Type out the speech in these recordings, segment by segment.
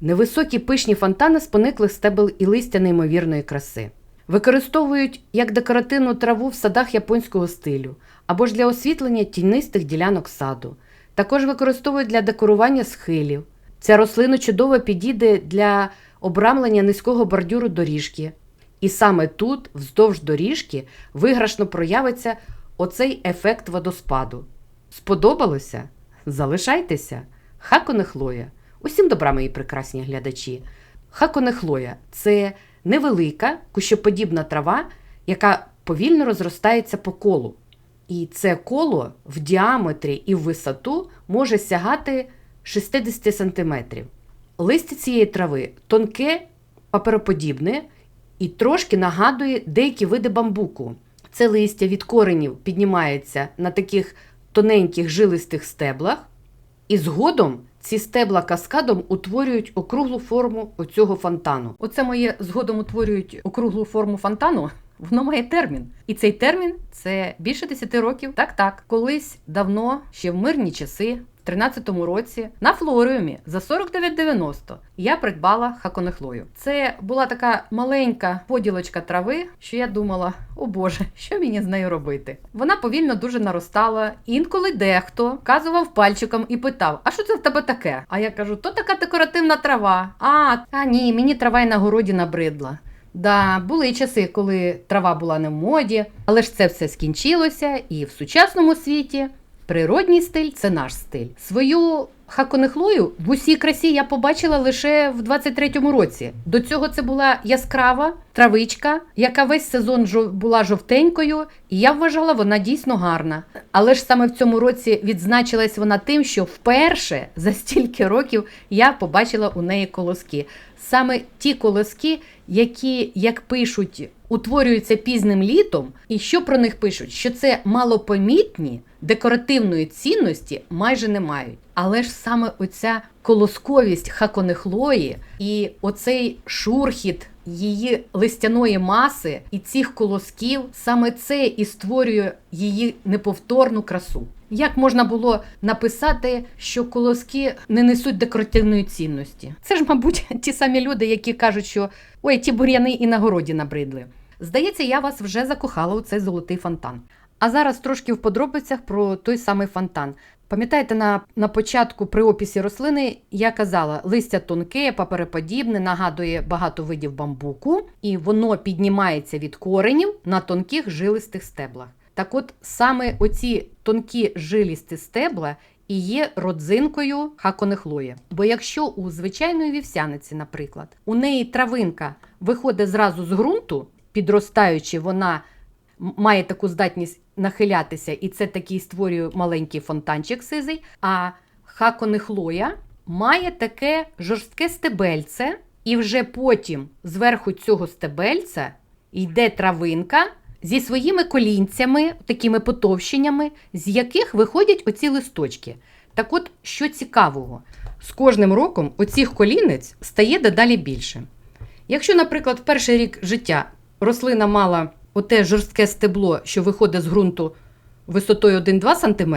Невисокі пишні фонтани з пониклих стебел і листя неймовірної краси. Використовують як декоративну траву в садах японського стилю або ж для освітлення тінистих ділянок саду. Також використовують для декорування схилів. Ця рослина чудово підійде для обрамлення низького бордюру доріжки. І саме тут, вздовж доріжки, виграшно проявиться оцей ефект водоспаду. Сподобалося? Залишайтеся! Хаконе Хлоя. Усім добра, мої прекрасні глядачі. Хаконе Хлоя це невелика кущоподібна трава, яка повільно розростається по колу. І це коло в діаметрі і в висоту може сягати 60 см. Листя цієї трави тонке, папероподібне і трошки нагадує деякі види бамбуку. Це листя від коренів піднімається на таких тоненьких жилистих стеблах, і згодом ці стебла каскадом утворюють округлу форму оцього фонтану. Оце моє згодом утворюють округлу форму фонтану. Воно має термін. І цей термін це більше 10 років. Так, так, колись давно, ще в мирні часи, в 13-му році, на флоріумі за 49,90 я придбала хаконехлою. Це була така маленька поділочка трави, що я думала: о Боже, що мені з нею робити? Вона повільно дуже наростала. Інколи дехто вказував пальчиком і питав: А що це в тебе таке? А я кажу, то така декоративна трава. А, а ні, мені трава й на городі набридла. Да, були часи, коли трава була не в моді, але ж це все скінчилося, і в сучасному світі природній стиль це наш стиль. Свою хаконехлою в усій красі я побачила лише в 23-му році. До цього це була яскрава травичка, яка весь сезон була жовтенькою, і я вважала, вона дійсно гарна. Але ж саме в цьому році відзначилась вона тим, що вперше за стільки років я побачила у неї колоски. Саме ті колоски, які, як пишуть, утворюються пізним літом, і що про них пишуть? Що це малопомітні, декоративної цінності майже не мають. Але ж саме оця колосковість хаконехлої і оцей шурхіт її листяної маси і цих колосків, саме це і створює її неповторну красу. Як можна було написати, що колоски не несуть декоративної цінності? Це ж, мабуть, ті самі люди, які кажуть, що ой, ті бур'яни і на городі набридли. Здається, я вас вже закохала у цей золотий фонтан. А зараз трошки в подробицях про той самий фонтан. Пам'ятаєте, на, на початку при описі рослини я казала, листя тонке, папероподібне, нагадує багато видів бамбуку, і воно піднімається від коренів на тонких жилистих стеблах. Так от саме оці тонкі жилісті стебла і є родзинкою хаконехлої. Бо якщо у звичайної вівсяниці, наприклад, у неї травинка виходить зразу з ґрунту, підростаючи, вона має таку здатність нахилятися, і це такий створює маленький фонтанчик сизий. А хаконехлоя має таке жорстке стебельце, і вже потім зверху цього стебельця йде травинка зі своїми колінцями, такими потовщеннями, з яких виходять оці листочки. Так от, що цікавого, з кожним роком оцих колінець стає дедалі більше. Якщо, наприклад, в перший рік життя рослина мала оте жорстке стебло, що виходить з ґрунту висотою 1-2 см,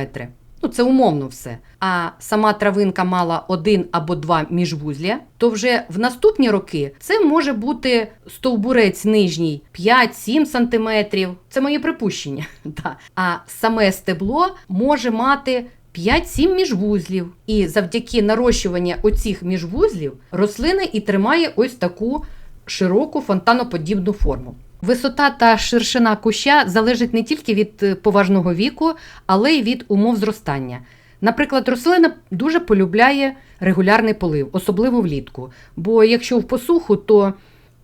ну це умовно все, а сама травинка мала один або два міжвузля, то вже в наступні роки це може бути стовбурець нижній 5-7 см. Це моє припущення. А саме стебло може мати 5-7 міжвузлів. І завдяки нарощуванню оцих міжвузлів рослина і тримає ось таку широку фонтаноподібну форму. Висота та ширшина куща залежить не тільки від е, поважного віку, але й від умов зростання. Наприклад, рослина дуже полюбляє регулярний полив, особливо влітку. Бо якщо в посуху, то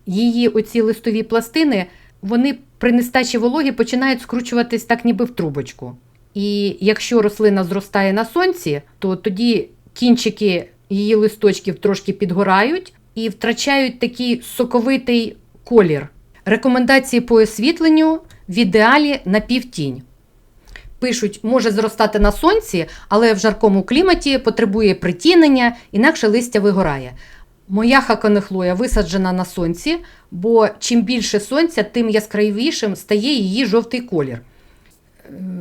її оці листові пластини вони при нестачі вологи починають скручуватись так, ніби в трубочку. І якщо рослина зростає на сонці, то тоді кінчики її листочків трошки підгорають і втрачають такий соковитий колір. Рекомендації по освітленню в ідеалі на півтінь. Пишуть, може зростати на сонці, але в жаркому кліматі потребує притінення, інакше листя вигорає. Моя хаконехлоя висаджена на сонці, бо чим більше сонця, тим яскравішим стає її жовтий колір.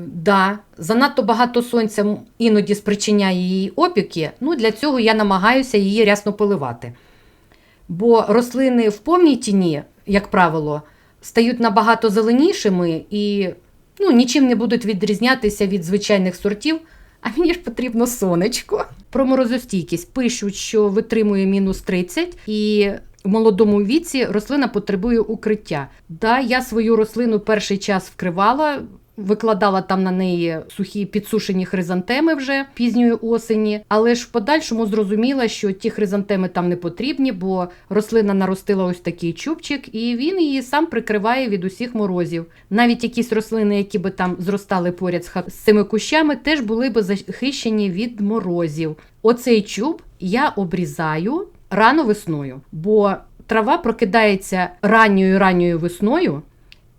Да, занадто багато сонця іноді спричиняє її опіки. Ну, для цього я намагаюся її рясно поливати. Бо рослини в повній тіні, як правило, стають набагато зеленішими і ну, нічим не будуть відрізнятися від звичайних сортів. А мені ж потрібно сонечко. Про морозостійкість пишуть, що витримує мінус 30 і в молодому віці рослина потребує укриття. Да, я свою рослину перший час вкривала, викладала там на неї сухі підсушені хризантеми вже пізньої осені, але ж в подальшому зрозуміла, що ті хризантеми там не потрібні, бо рослина наростила ось такий чубчик, і він її сам прикриває від усіх морозів. Навіть якісь рослини, які би там зростали поряд з цими кущами, теж були би захищені від морозів. Оцей чуб я обрізаю рано весною, бо трава прокидається ранньою ранньою весною.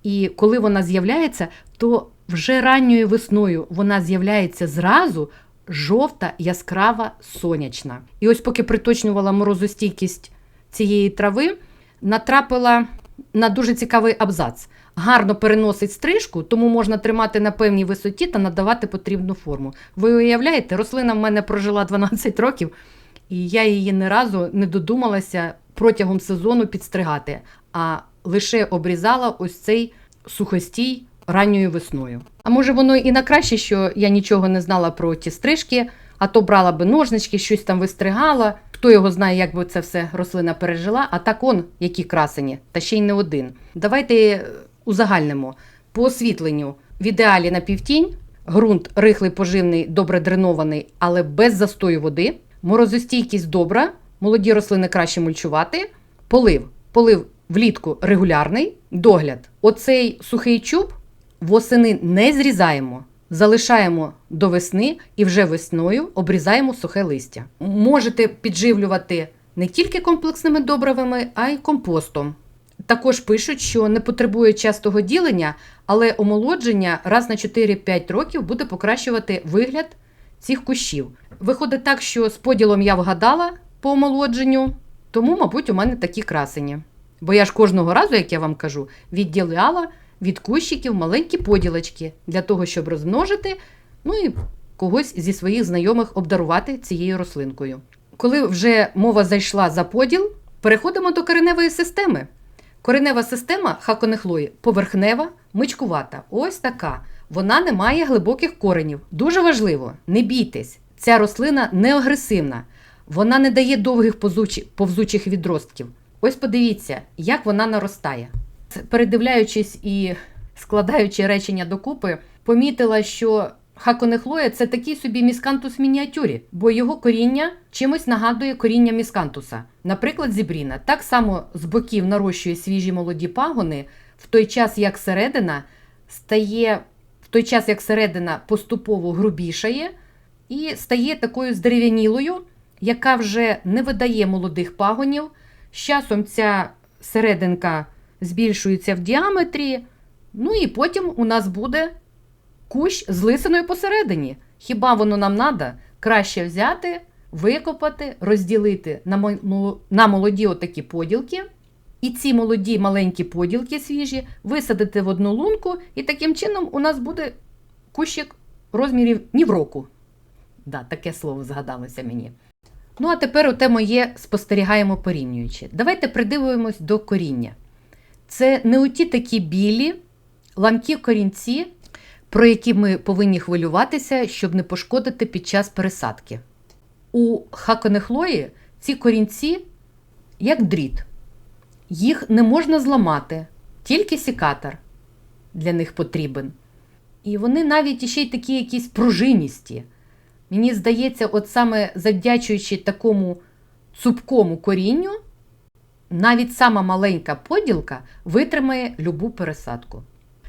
І коли вона з'являється, то вже ранньою весною вона з'являється зразу жовта, яскрава, сонячна. І ось поки приточнювала морозостійкість цієї трави, натрапила на дуже цікавий абзац. Гарно переносить стрижку, тому можна тримати на певній висоті та надавати потрібну форму. Ви уявляєте, рослина в мене прожила 12 років, і я її ні разу не додумалася протягом сезону підстригати, а лише обрізала ось цей сухостій ранньою весною. А може воно і на краще, що я нічого не знала про ті стрижки, а то брала би ножнички, щось там вистригала. Хто його знає, як би це все рослина пережила, а так он, які красені, та ще й не один. Давайте е, узагальнимо. По освітленню в ідеалі на півтінь, ґрунт рихлий, поживний, добре дренований, але без застою води, морозостійкість добра, молоді рослини краще мульчувати, полив. Полив влітку регулярний, догляд. Оцей сухий чуб восени не зрізаємо, залишаємо до весни і вже весною обрізаємо сухе листя. Можете підживлювати не тільки комплексними добривами, а й компостом. Також пишуть, що не потребує частого ділення, але омолодження раз на 4-5 років буде покращувати вигляд цих кущів. Виходить так, що з поділом я вгадала по омолодженню, тому, мабуть, у мене такі красені. Бо я ж кожного разу, як я вам кажу, відділяла від кущиків маленькі поділочки для того, щоб розмножити, ну і когось зі своїх знайомих обдарувати цією рослинкою. Коли вже мова зайшла за поділ, переходимо до кореневої системи. Коренева система хаконехлої поверхнева, мичкувата. Ось така. Вона не має глибоких коренів. Дуже важливо, не бійтесь, ця рослина не агресивна. Вона не дає довгих повзучих відростків. Ось подивіться, як вона наростає. Передивляючись і складаючи речення докупи, помітила, що хаконехлоя це такий собі міскантус в мініатюрі, бо його коріння чимось нагадує коріння міскантуса. Наприклад, зібріна так само з боків нарощує свіжі молоді пагони, в той час як середина стає в той час як середина поступово грубішає і стає такою здерев'янілою, яка вже не видає молодих пагонів. З часом ця серединка збільшується в діаметрі, ну і потім у нас буде кущ з лисиною посередині. Хіба воно нам треба? Краще взяти, викопати, розділити на, мо- на молоді отакі поділки. І ці молоді маленькі поділки свіжі висадити в одну лунку, і таким чином у нас буде кущик розмірів ні в року. Да, таке слово згадалося мені. Ну, а тепер оте моє спостерігаємо порівнюючи. Давайте придивимось до коріння. Це не оті такі білі, ламкі корінці, про які ми повинні хвилюватися, щоб не пошкодити під час пересадки. У хаконехлої ці корінці як дріт. Їх не можна зламати, тільки сікатор для них потрібен. І вони навіть іще й такі якісь пружиністі. Мені здається, от саме завдячуючи такому цупкому корінню, навіть сама маленька поділка витримає любу пересадку.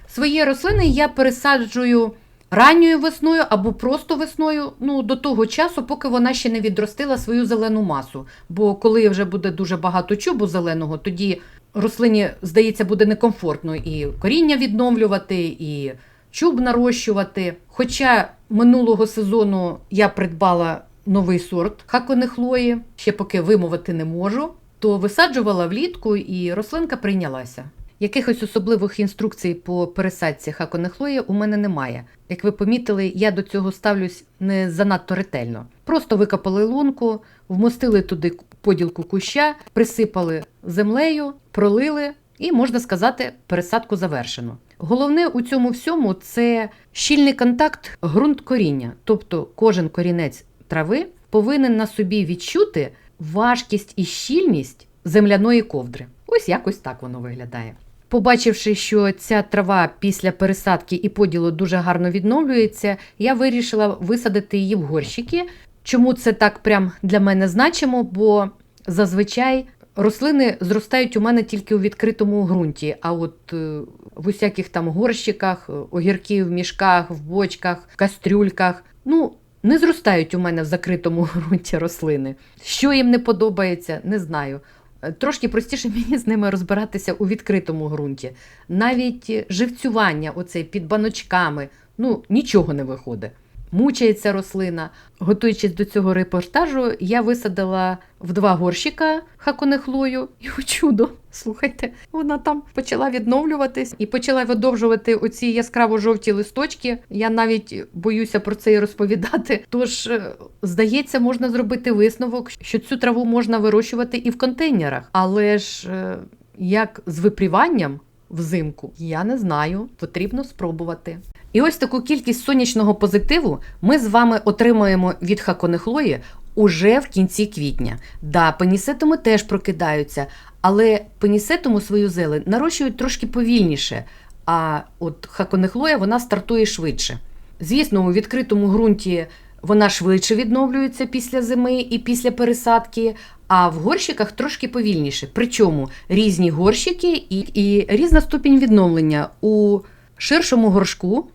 Свої рослини я пересаджую ранньою весною або просто весною, ну до того часу, поки вона ще не відростила свою зелену масу. Бо коли вже буде дуже багато чубу зеленого, тоді рослині, здається, буде некомфортно і коріння відновлювати, і чуб нарощувати. Хоча минулого сезону я придбала новий сорт хаконехлої, ще поки вимовити не можу, то висаджувала влітку і рослинка прийнялася. Якихось особливих інструкцій по пересадці хаконехлої у мене немає. Як ви помітили, я до цього ставлюсь не занадто ретельно. Просто викопали лунку, вмостили туди поділку куща, присипали землею, пролили, і можна сказати, пересадку завершено. Головне у цьому всьому це щільний контакт ґрунт коріння, тобто кожен корінець трави повинен на собі відчути важкість і щільність земляної ковдри. Ось якось так воно виглядає. Побачивши, що ця трава після пересадки і поділу дуже гарно відновлюється, я вирішила висадити її в горщики. Чому це так прям для мене значимо? Бо зазвичай рослини зростають у мене тільки у відкритому ґрунті, а от е, в усяких там горщиках, е, огірки в мішках, в бочках, кастрюльках. Ну, не зростають у мене в закритому ґрунті рослини. Що їм не подобається, не знаю. Е, Трошки простіше мені з ними розбиратися у відкритому ґрунті. Навіть живцювання, оце під баночками, ну нічого не виходить. Мучається рослина. Готуючись до цього репортажу, я висадила в два горщика хаконехлою, і о чудо, слухайте, вона там почала відновлюватись і почала видовжувати оці яскраво жовті листочки. Я навіть боюся про це і розповідати. Тож, е, здається, можна зробити висновок, що цю траву можна вирощувати і в контейнерах, але ж е, як з випріванням взимку, я не знаю, потрібно спробувати. І ось таку кількість сонячного позитиву ми з вами отримаємо від хаконехлої уже в кінці квітня. Да, пенісетуми теж прокидаються, але пенісетуму свою зелень нарощують трошки повільніше, а от хаконехлоя вона стартує швидше. Звісно, у відкритому ґрунті вона швидше відновлюється після зими і після пересадки, а в горщиках трошки повільніше. Причому різні горщики і, і різна ступінь відновлення. У ширшому горшку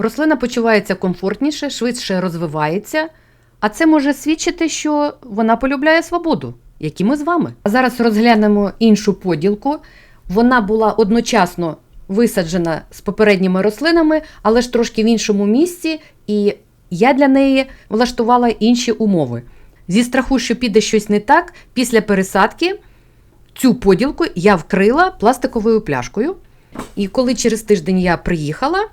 рослина почувається комфортніше, швидше розвивається, а це може свідчити, що вона полюбляє свободу, як і ми з вами. А зараз розглянемо іншу поділку. Вона була одночасно висаджена з попередніми рослинами, але ж трошки в іншому місці, і я для неї влаштувала інші умови. Зі страху, що піде щось не так, після пересадки цю поділку я вкрила пластиковою пляшкою. І коли через тиждень я приїхала,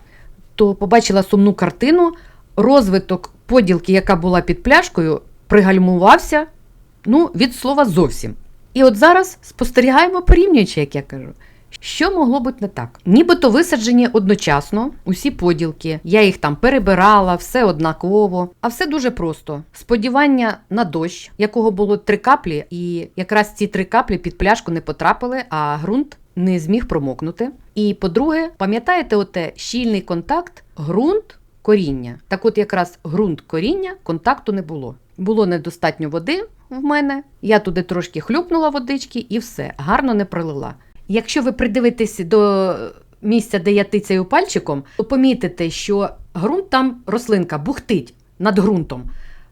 то побачила сумну картину. Розвиток поділки, яка була під пляшкою, пригальмувався ну, від слова зовсім. І от зараз спостерігаємо, порівнюючи, як я кажу. Що могло бути не так? Нібито висаджені одночасно усі поділки. Я їх там перебирала, все однаково, а все дуже просто. Сподівання на дощ, якого було три каплі, і якраз ці три каплі під пляшку не потрапили, а ґрунт не зміг промокнути. І по-друге, пам'ятаєте, оте щільний контакт, ґрунт, коріння. Так от якраз ґрунт коріння контакту не було. Було недостатньо води в мене. Я туди трошки хлюпнула водички і все, гарно не пролила. Якщо ви придивитесь до місця, де я тицяю пальчиком, то помітите, що ґрунт там рослинка бухтить над ґрунтом.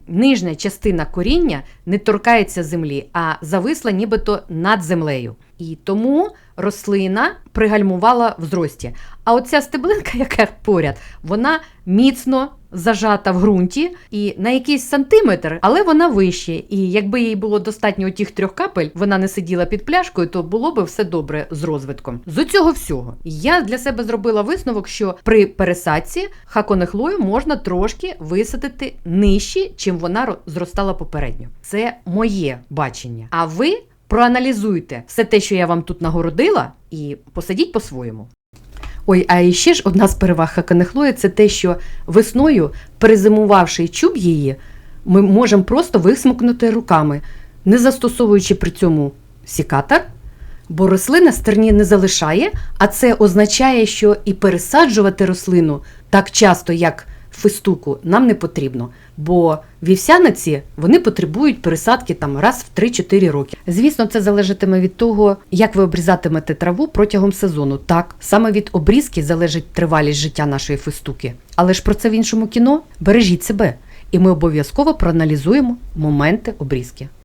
Нижня частина коріння не торкається землі, а зависла нібито над землею. І тому рослина пригальмувала в зрості. А оця стеблинка, яка поряд, вона міцно зажата в ґрунті і на якийсь сантиметр, але вона вище. І якби їй було достатньо тих трьох капель, вона не сиділа під пляшкою, то було би все добре з розвитком. З цього всього я для себе зробила висновок, що при пересадці хаконехлою можна трошки висадити нижче, чим вона зростала попередньо. Це моє бачення. А ви проаналізуйте все те, що я вам тут нагородила, і посадіть по-своєму. Ой, а ще ж одна з переваг хаканехлої це те, що весною, перезимувавши чуб її, ми можемо просто висмокнути руками, не застосовуючи при цьому сікатор, бо рослина стерні не залишає, а це означає, що і пересаджувати рослину так часто, як фистуку, нам не потрібно. Бо вівсяниці вони потребують пересадки там раз в 3-4 роки. Звісно, це залежатиме від того, як ви обрізатимете траву протягом сезону. Так, саме від обрізки залежить тривалість життя нашої фистуки. Але ж про це в іншому кіно бережіть себе, і ми обов'язково проаналізуємо моменти обрізки.